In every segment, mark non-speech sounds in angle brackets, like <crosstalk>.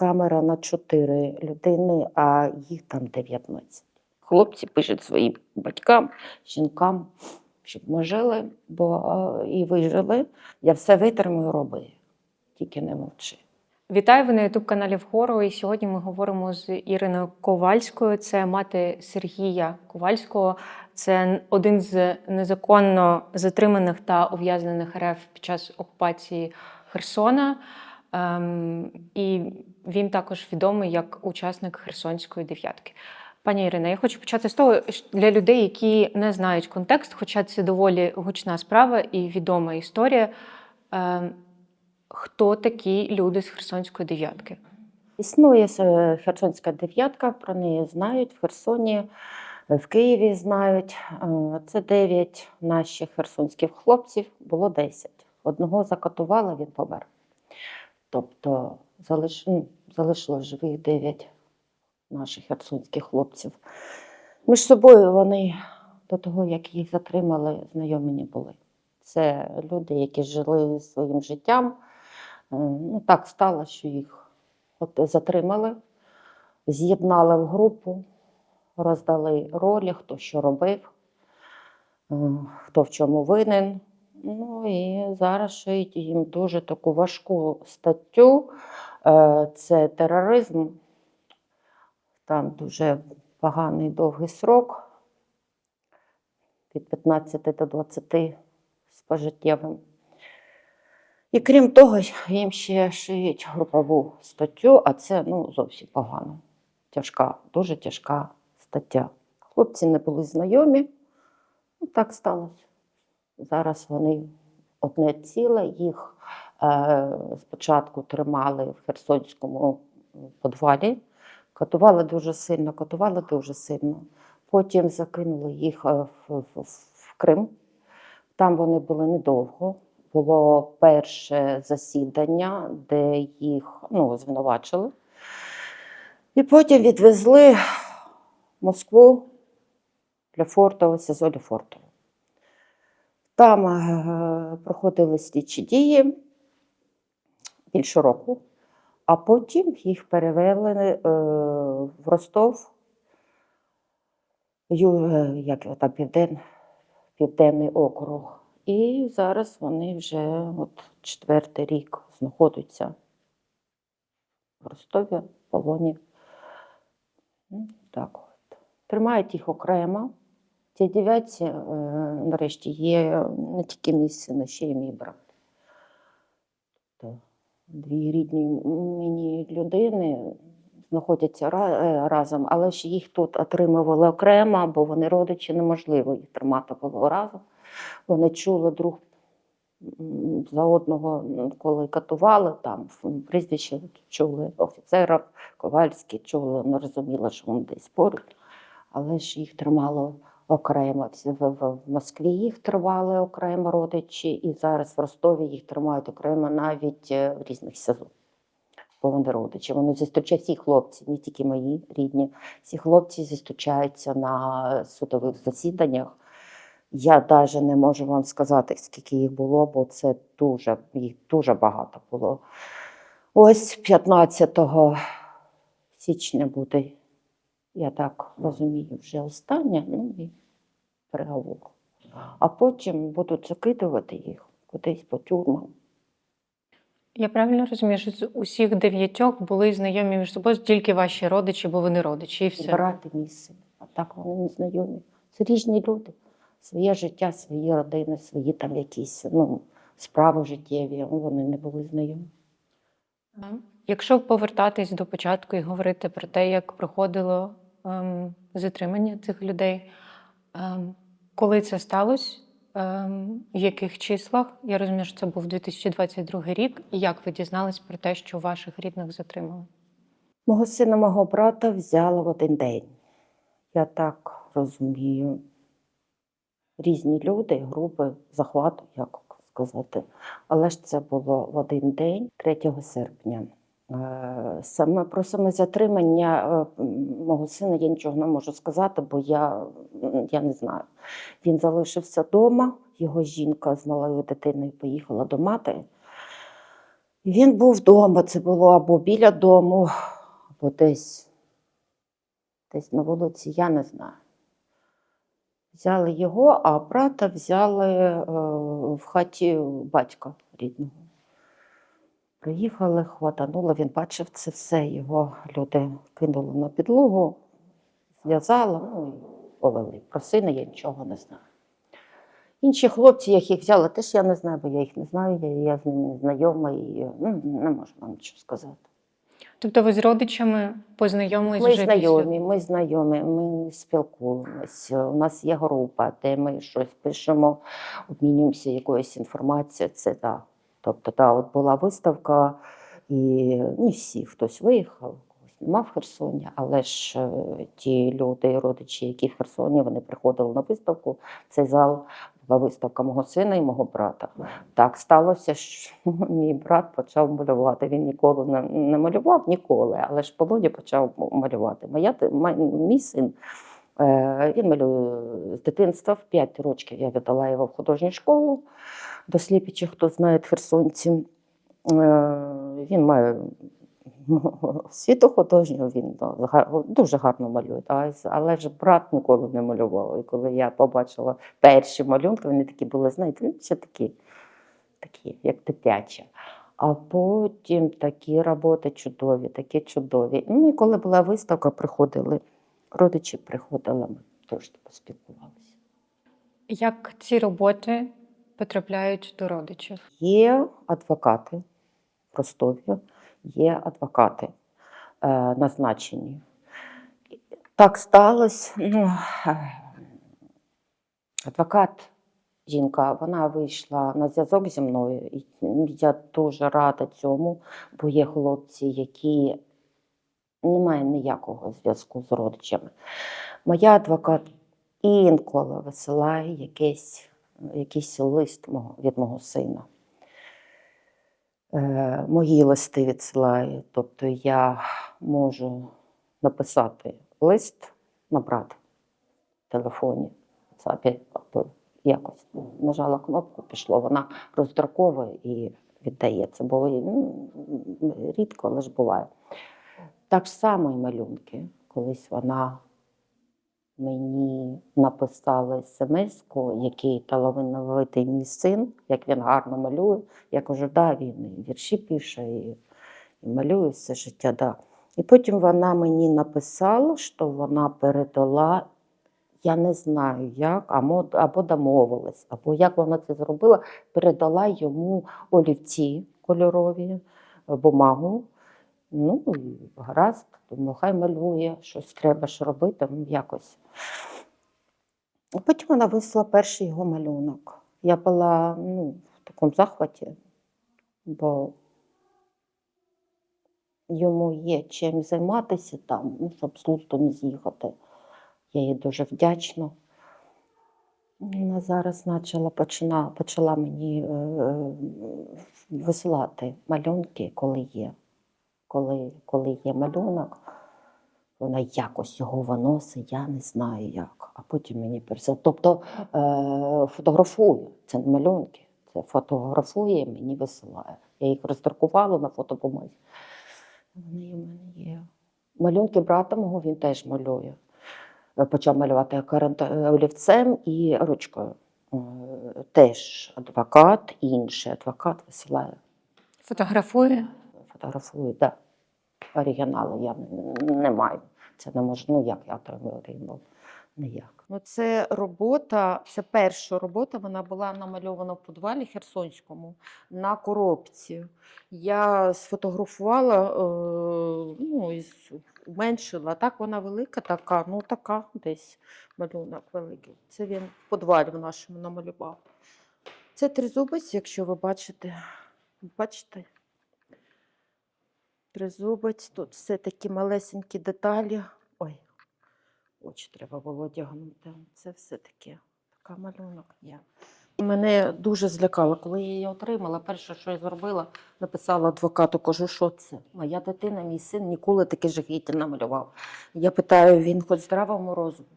камера на 4 людини, а їх там 19. Хлопці пишуть своїм батькам, жінкам, щоб ми жили, бо і вижили. Я все витримую, роби. Тільки не мовчи. Вітаю ви на youtube каналі Вгору. І сьогодні ми говоримо з Іриною Ковальською. Це мати Сергія Ковальського. Це один з незаконно затриманих та ув'язнених РФ під час окупації Херсона. Ем, і він також відомий як учасник Херсонської дев'ятки. Пані Ірина, я хочу почати з того для людей, які не знають контекст, хоча це доволі гучна справа і відома історія. Ем, хто такі люди з Херсонської дев'ятки? Існує е, Херсонська дев'ятка, про неї знають в Херсоні, в Києві знають. Е, Це дев'ять наших херсонських хлопців, було 10. Одного закатували, він помер. Тобто залиш... залишилось живих 9 наших херсонських хлопців. Між собою вони до того, як їх затримали, знайомі були. Це люди, які жили своїм життям. Е, Ну, так стало, що їх от затримали, з'єднали в групу, роздали ролі, хто що робив, е, хто в чому винен. Ну і зараз шиють їм дуже таку важку статтю. Е, Це тероризм. Там дуже поганий довгий срок від 15 до 20 з пожиттєвим. І крім того, їм ще шиють групову статтю, а це ну, зовсім погано. Тяжка, дуже тяжка стаття. Хлопці не були знайомі, ну, так сталося. Зараз вони одне ціле, їх е, спочатку тримали в Херсонському подвалі, катували дуже сильно, катували дуже сильно. Потім закинули їх е, в, в, в Крим. Там вони були недовго. Було перше засідання, де їх ну, звинувачили. І потім відвезли в Москву для Фортова, СІЗО для Фортова. Там е, проходили слідчі дії більше року, а потім їх перевели е, в Ростов, е, як його там, Півден, Південний округ. І зараз вони вже от четвертий рік знаходяться в Ростові, в полоні. Ну, Так от. Тримають їх окремо. Ці дев'ятці, е, нарешті, є не тільки мій син, а ще й мій брат. То дві рідні мені людини знаходяться е, разом, але ж їх тут отримували окремо, бо вони родичі, неможливо їх тримати було разом. Вони чули друг за одного, коли катували, там прізвище чули офіцера, Ковальський чули, не розуміла, що вони десь поруч, але ж їх тримало окремо. В, Москві їх тримали окремо родичі, і зараз в Ростові їх тримають окремо навіть е, в різних СІЗО. Бо вони родичі. Вони зустрічають всі хлопці, не тільки мої рідні. Всі хлопці зустрічаються на судових засіданнях. Я навіть не можу вам сказати, скільки їх було, бо це дуже, їх дуже багато було. Ось 15 січня буде, я так розумію, вже останнє, ну і переговор. А потім будуть закидувати їх кудись по тюрмам. Я правильно розумію, що з усіх дев'ятьох були знайомі між собою тільки ваші родичі, бо вони родичі, і все. Брати мій син. А так вони не знайомі. Це різні люди. Своє життя, свої родини, свої там якісь ну, справи життєві. Вони не були знайомі. Якщо повертатись до початку і говорити про те, як проходило ем, затримання цих людей, ем, коли це сталося, ем, в яких числах? Я розумію, що це був 2022 рік. І як ви дізнались про те, що ваших рідних затримали? Мого сина, мого брата взяли в один день. Я так розумію. Різні люди, групи захвату, як сказати. Але ж це було в один день, 3 серпня. Е, Саме про саме затримання е, мого сина я нічого не можу сказати, бо я, я не знаю. Він залишився вдома, його жінка з малою дитиною поїхала до матері. Він був вдома, це було або біля дому, або десь, десь на вулиці, я не знаю. Взяли його, а брата взяли е, в хаті батька рідного. Приїхали, хватануло, він бачив це все, його люди кинули на підлогу, зв'язали, ну і повели. Про сина я нічого не знаю. Інші хлопці, яких взяли, теж я не знаю, бо я їх не знаю, я, я з ними не знайома і ну, не можу вам нічого сказати. Тобто ви з родичами познайомились Ми вже знайомі, ми знайомі, ми спілкуємось. У нас є група, де ми щось пишемо, обмінюємося якоюсь інформацією. Це так. Тобто, та, от була виставка, і не всі, хтось виїхав, когось нема в Херсоні, але ж е, ті люди, родичі, які в Херсоні, вони приходили на виставку. Цей зал була виставка мого сина і мого брата. Так сталося, що <laughs> мій брат почав малювати. Він ніколи не, не малював ніколи, але ж Володя почав малювати. Моя, мій син він малює з дитинства в 5 років. Я віддала його в художню школу до сліпічих, хто знає херсонці. Е, Він має <laughs> освіту художню, він ну, дуже гарно малює. Але ж брат ніколи не малював. І коли я побачила перші малюнки, вони такі були, знаєте, ну, ще такі, такі, як дитячі. А потім такі роботи чудові, такі чудові. Ну і коли була виставка, приходили, родичі приходили, ми трошки поспілкувалися. Як ці роботи потрапляють до родичів? Є адвокати в Ростові, є адвокати е, назначені. Так сталося. Ну, е, адвокат, жінка, вона вийшла на зв'язок зі мною. І я дуже рада цьому, бо є хлопці, які не мають ніякого зв'язку з родичами. Моя адвокат інколи висилає якийсь, якийсь лист мого, від мого сина. Е, мої листи відсилає. Тобто я можу написати лист, набрати в телефоні, або якось нажала кнопку, пішло, вона роздруковує і віддає. Це ну, рідко, але ж буває. Так само і малюнки. Колись вона мені написала смс-ку, який талановитий мій син, як він гарно малює. Я кажу, да, він і вірші пише, і, і малює все життя. Да. І потім вона мені написала, що вона передала, я не знаю як, або, або домовилась, або як вона це зробила, передала йому олівці кольорові, бумагу. Ну, і гаразд, думаю, хай малює, щось треба ж робити, ну, якось. Потім вона вислала перший його малюнок. Я була ну, в такому захваті, бо йому є чим займатися там, ну, щоб з глузду не з'їхати. Я їй дуже вдячна. Вона зараз почала, почала мені е, е, висилати малюнки, коли є. Коли, коли є малюнок, вона якось його виносить, я не знаю як. А потім мені пересилає. Тобто е, фотографує, це не малюнки, це фотографує, мені висилає. Я їх роздрукувала на фотобумазі. Вони у мене є. Малюнки брата мого він теж малює. Е, Почав малювати каранта- олівцем і ручкою. Е, Теж адвокат, інший адвокат висилає Фотографує? Фотографую, да. Оригінали я не, маю. Це не можу. Ну як я отримую оригінал? Ніяк. Ну, це робота, це перша робота. Вона була намальована в підвалі Херсонському на коробці. Я сфотографувала, е, ну, і з- Так вона велика, така, ну така десь малюнок великий. Це він в підвалі в нашому намалював. Це тризубець, якщо ви бачите. Бачите? Тризубець, тут все такі малесенькі деталі. Ой, очі треба було одягнути. Це все таке, така малюнок є. Мене дуже злякало, коли я її отримала. Перше, що я зробила, написала адвокату, кажу, що це? Моя дитина, мій син ніколи таке жахіття не малював. Я питаю, він хоч здравому розуму?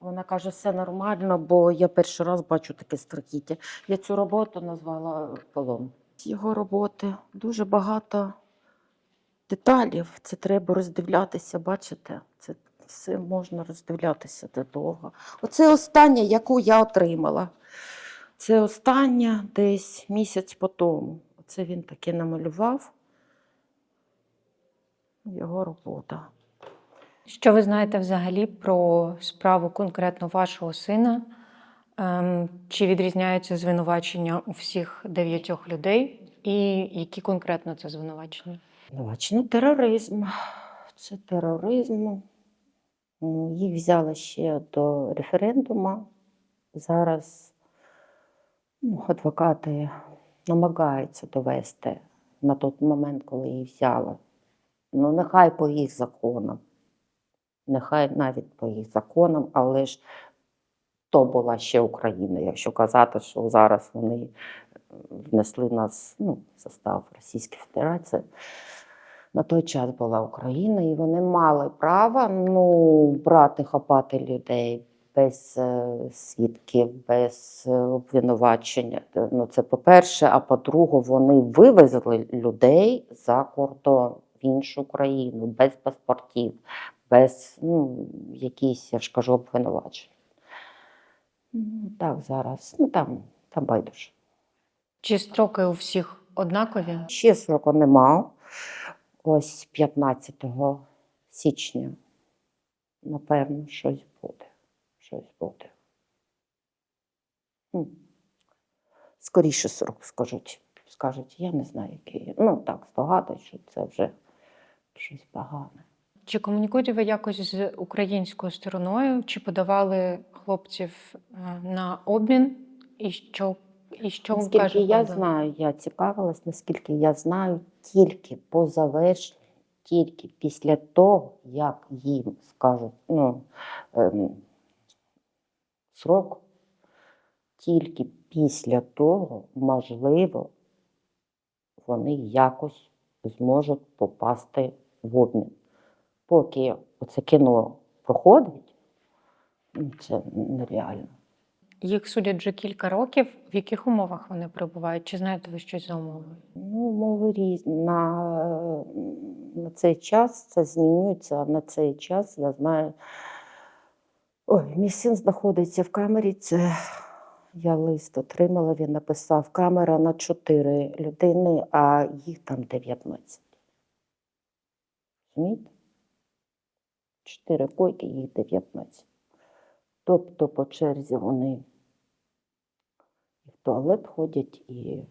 Вона каже, все нормально, бо я перший раз бачу таке страхіття. Я цю роботу назвала полон. Його роботи дуже багато деталів. Це треба роздивлятися, бачите? Це все можна роздивлятися довго. Оце остання, яку я отримала. Це остання десь місяць по тому. Оце він таки намалював. Його робота. Що ви знаєте взагалі про справу конкретно вашого сина? Ем, Чи відрізняються звинувачення у всіх дев'ятьох людей? І які конкретно це звинувачення? Бачно, тероризм. Це тероризм. Ну, Їх взяли ще до референдуму. Зараз ну, адвокати намагаються довести на той момент, коли їх взяли. Ну, нехай по їх законам. Нехай навіть по їх законам, але ж то була ще Україна, якщо казати, що зараз вони внесли нас ну, в состав Російської Федерації. На той час була Україна, і вони мали право ну, брати, хапати людей без е, свідків, без е, обвинувачення. Ну, це по-перше, а по-друге, вони вивезли людей за кордон в іншу країну, без паспортів, без ну, якісь, я ж кажу, обвинувачень. Ну, Так, зараз. Ну там, там байдуже. Чи строки у всіх однакові? Ще сроку нема. Ось 15 січня, напевно, щось буде. Щось буде. Скоріше срок скажуть. Скажуть, я не знаю, який. Ну, так, здогадуюсь, що це вже щось погане. Чи комунікуєте ви якось з українською стороною? Чи подавали хлопців е, на обмін? І що, і що Наскільки каже я правда? знаю, я цікавилась, наскільки я знаю, тільки по завершенню, тільки після того, як їм скажуть, ну, ем, срок, тільки після того, можливо, вони якось зможуть попасти в обмін. Поки оце кіно проходить, ну, це нереально. Їх судять вже кілька років. В яких умовах вони перебувають? Чи знаєте ви щось за умовою? Ну, мови різні. На, на цей час це змінюється, на цей час я знаю. Ой, мій син знаходиться в камері. Це я лист отримала, він написав камера на 4 людини, а їх там 19. Розумієте? 4 койки, їх 19. Тобто по черзі вони туалет ходять і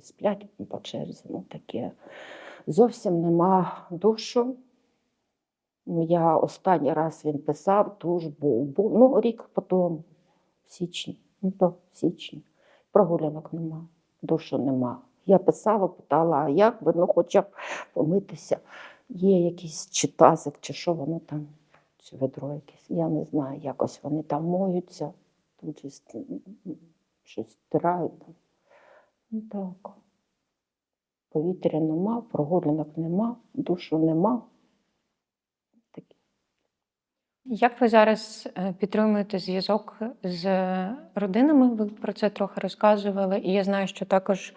і сплять по черзі. Ну, таке. Зовсім нема душу. Ну, Я останній раз він писав, душ був, був ну, рік потім, в січні, ну то в січні. Прогулянок нема, душу нема. Я писала, питала, а як ви, ну хоча б помитися. Є якийсь чи тазик, чи що воно там, чи ведро якесь. Я не знаю, якось вони там моються, тут щось, стирають. Ну так. Повітря нема, прогулянок нема, душу нема. Як ви зараз е, підтримуєте зв'язок з родинами? Ви про це трохи розказували. І я знаю, що також е,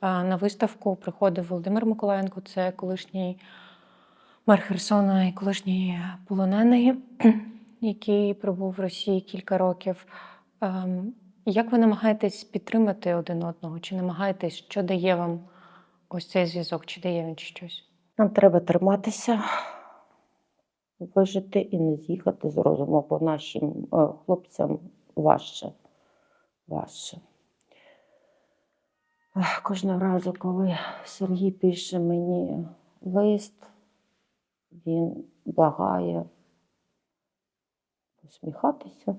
на виставку приходив Володимир Миколаєнко, це колишній мер Херсона і колишній полонений, <clears throat> який пробув в Росії кілька років. Ем, Як ви намагаєтесь підтримати один одного? Чи намагаєтесь, що дає вам ось цей зв'язок? Чи дає він щось? Нам треба триматися, вижити і не з'їхати з розуму, бо нашим е, хлопцям важче. важче. Кожного разу, коли Сергій пише мені лист, він благає посміхатися,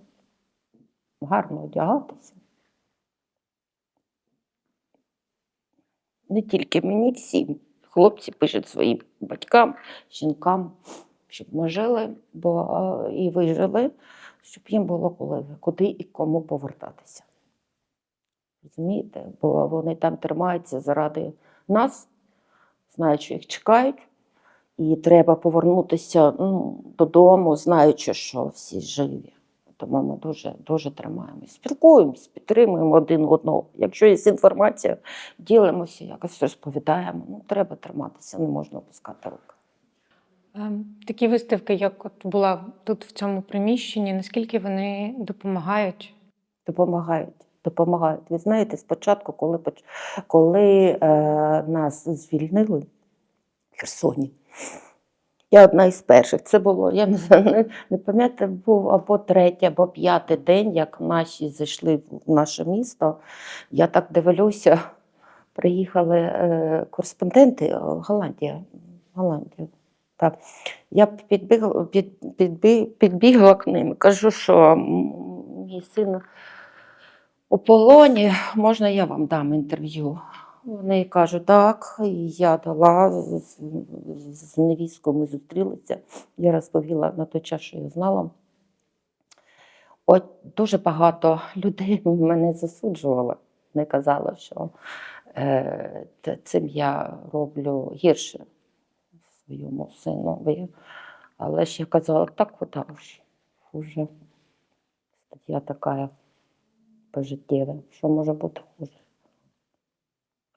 гарно одягатися. Не тільки мені, всім. Хлопці пишуть своїм батькам, жінкам, щоб ми жили бо, і вижили, щоб їм було куди і кому повертатися. Розумієте? Бо вони там тримаються заради нас, знають, що їх чекають, і треба повернутися ну, додому, знаючи, що всі живі. Тому ми дуже, дуже тримаємось. Спілкуємось, підтримуємо один одного. Якщо є інформація, ділимося, якось розповідаємо. Ну, треба триматися, не можна опускати руки. Ем, Такі виставки, як от була тут в цьому приміщенні, наскільки вони допомагають? Допомагають. Допомагають. Ви знаєте, спочатку, коли, коли е, нас звільнили в Херсоні, я одна із перших. Це було, я не, не, пам'ятаю, був або третій, або п'ятий день, як наші зайшли в наше місто. Я так дивлюся, приїхали е, кореспонденти Голландія. Голландія. Так. Я підбігла, під, підбі- підбігла к ним, кажу, що мій син у полоні, можна я вам дам інтерв'ю? Вони кажуть, так, і я дала з, з- ми зустрілися. Я розповіла на той час, що я знала. От дуже багато людей <laughs> мене засуджувало. Не казали, що е, цим я роблю гірше своєму синові. Але ж я казала, так ж хуже. Стаття така пожиттєва, що може бути хуже.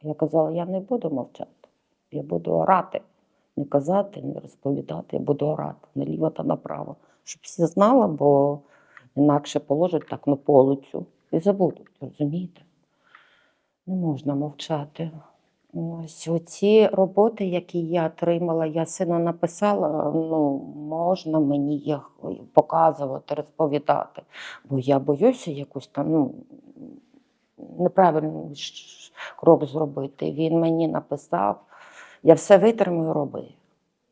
Я казала, я не буду мовчати, я буду орати. Не казати, не розповідати, я буду орати наліво та направо. Щоб всі знали, бо інакше положать так на полицю і забудуть, розумієте? Не можна мовчати. Ось оці роботи, які я отримала, я сину написала, ну, можна мені їх показувати, розповідати. Бо я боюся якусь там ну, неправильний ш- крок зробити. Він мені написав, я все витримую, роби,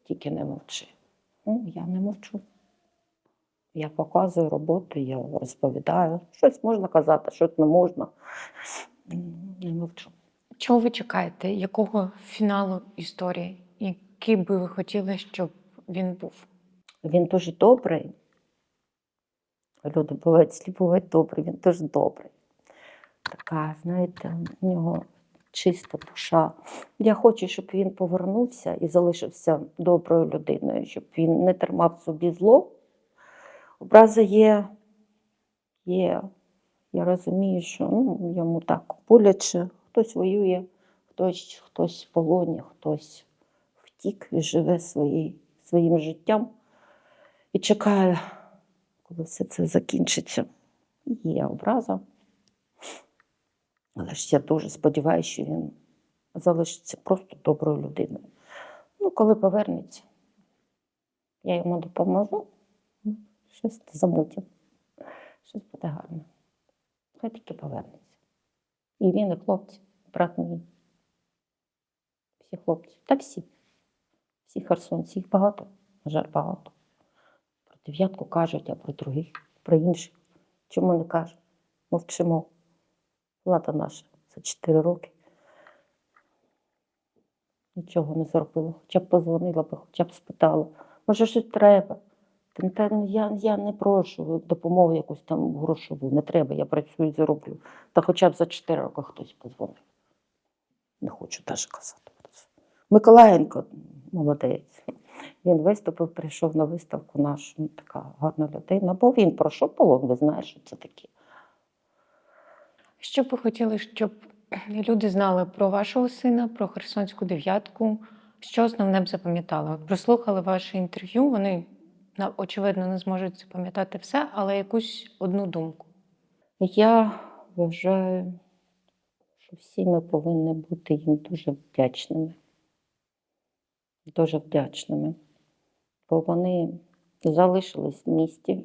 тільки не мовчи. Ну, я не мовчу. Я показую роботу, я розповідаю. Щось можна казати, щось не можна. Не мовчу. Чого ви чекаєте? Якого фіналу історії? Який би ви хотіли, щоб він був? Він дуже добрий. Люди бувають злі, бувають добрі, він дуже добрий. Така, знаєте, у нього чиста душа. Я хочу, щоб він повернувся і залишився доброю людиною, щоб він не тримав собі зло. Образи є, є. Я розумію, що ну, йому так боляче, хтось воює, хтось, хтось в полоні, хтось втік і живе свої, своїм життям і чекає, коли все це закінчиться. Є образа. Але ж я дуже сподіваюся, що він залишиться просто доброю людиною. Ну, коли повернеться, я йому допоможу, ну, щось замутимо, щось буде гарно. Хай тільки повернеться. І він, і хлопці, брат мій. Всі хлопці. Та всі. Всі херсонці, їх багато, на жаль, багато. Про дев'ятку кажуть, а про других, про інших. Чому не кажуть? Мовчимо. Влада наша за 4 роки. Нічого не зробила. Хоча б позвонила б, хоча б спитала. Може, щось треба. Я, я не прошу допомогу якусь там грошову. Не треба, я працюю і зароблю. Та хоча б за 4 роки хтось позвонив. Не хочу навіть казати. Миколаєнко молодець. Він виступив, прийшов на виставку нашу. Ну, така гарна людина. Бо він пройшов полон, ви знаєте, що це таке. Що б ви хотіли, щоб люди знали про вашого сина, про Херсонську дев'ятку? Що основне б запам'ятали? От Прослухали ваше інтерв'ю, вони очевидно не зможуть запам'ятати все, але якусь одну думку. Я вважаю, що всі ми повинні бути їм дуже вдячними. Дуже вдячними. Бо вони залишились в місті.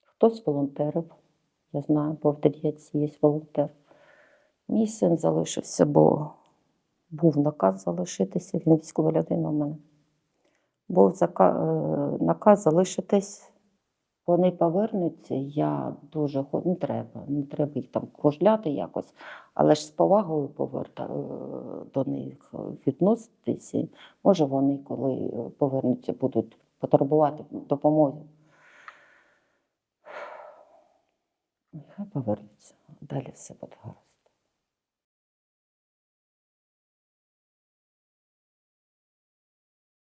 Хтось волонтерив, я знаю, бо в Дев'ятці є волонтер. Мій син залишився, бо був наказ залишитися, він військова людина в мене. Був е, наказ залишитись вони повернуться, я дуже не треба, не треба їх там кружляти якось, але ж з повагою поверта, е, до них відноситися. Може, вони, коли повернуться, будуть потребувати допомоги. Нехай повернуться, далі все буде гаразд.